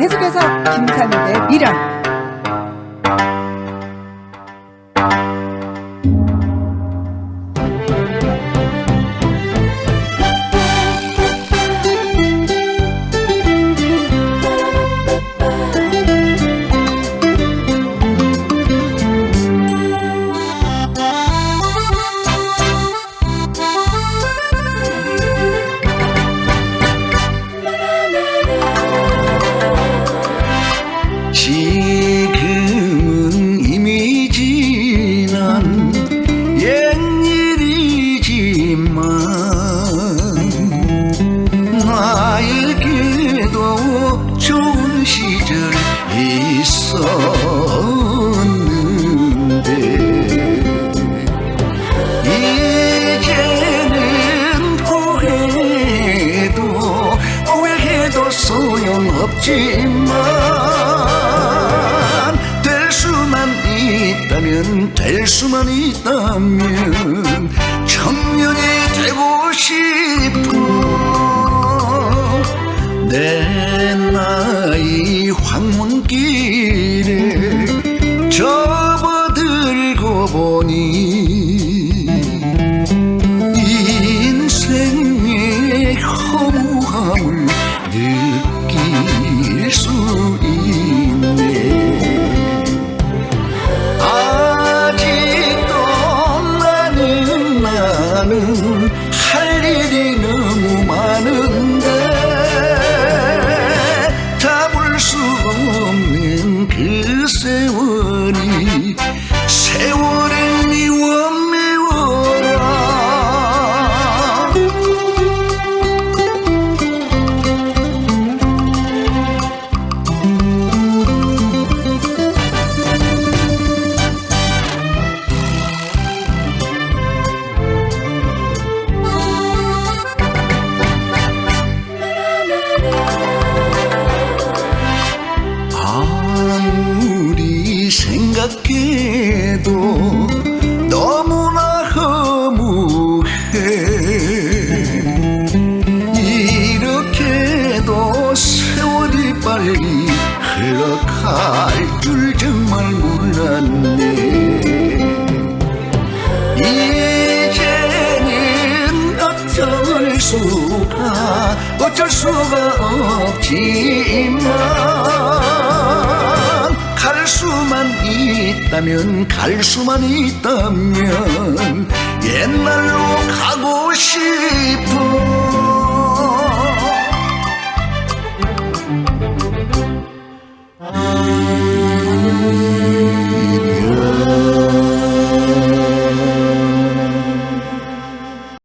계속해서 김산일의 미련. 소용없지만 될 수만 있다면 될 수만 있다면 청년이 되고 싶어. 내 나이 황문길 Do 흘러갈 줄 정말 몰랐네. 이제는 어쩔 수가 어쩔 수가 없지만 갈 수만 있다면 갈 수만 있다면 옛날로 가고 싶어